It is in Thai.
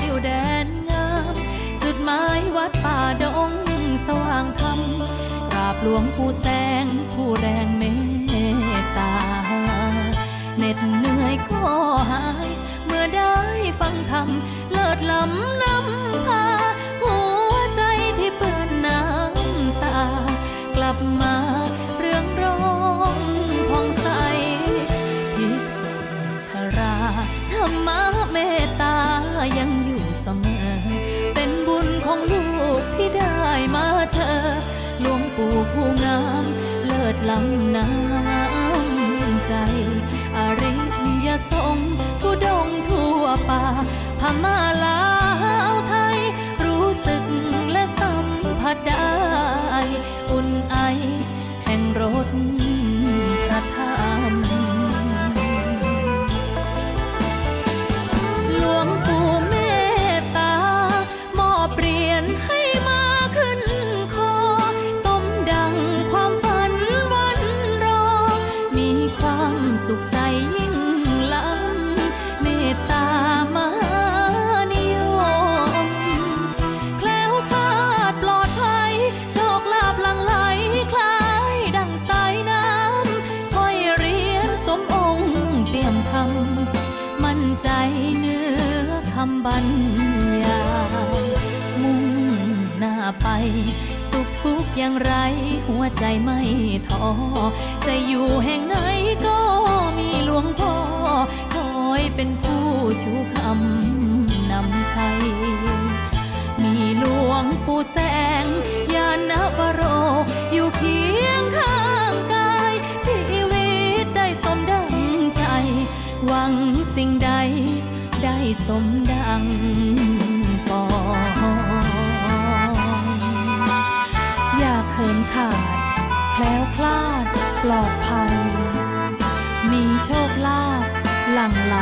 ติวแดนงาม จุดหมายวัดป่าดงสว่างธรรมกราบหลวงผู้แสงผู้แรงเมตตาเหน็ดเหนื่อยก็หาย เมื่อได้ฟังธรรมเลิศล้ำนำพา ลำน้ำใจ อริยสงฆ์ผู้ดงทั่วป่าพม่า ใจเนื้อคำบรรยายมุ่งหน้าไป สุขทุกข์อย่างไร หัวใจไม่ท้อจะอยู่แห่งไหนก็ หวังสิ่งใดได้สมดังปองอย่าเขินขาดแคล้วคลาดปลอดภัย มีโชคลาภหลั่งไหล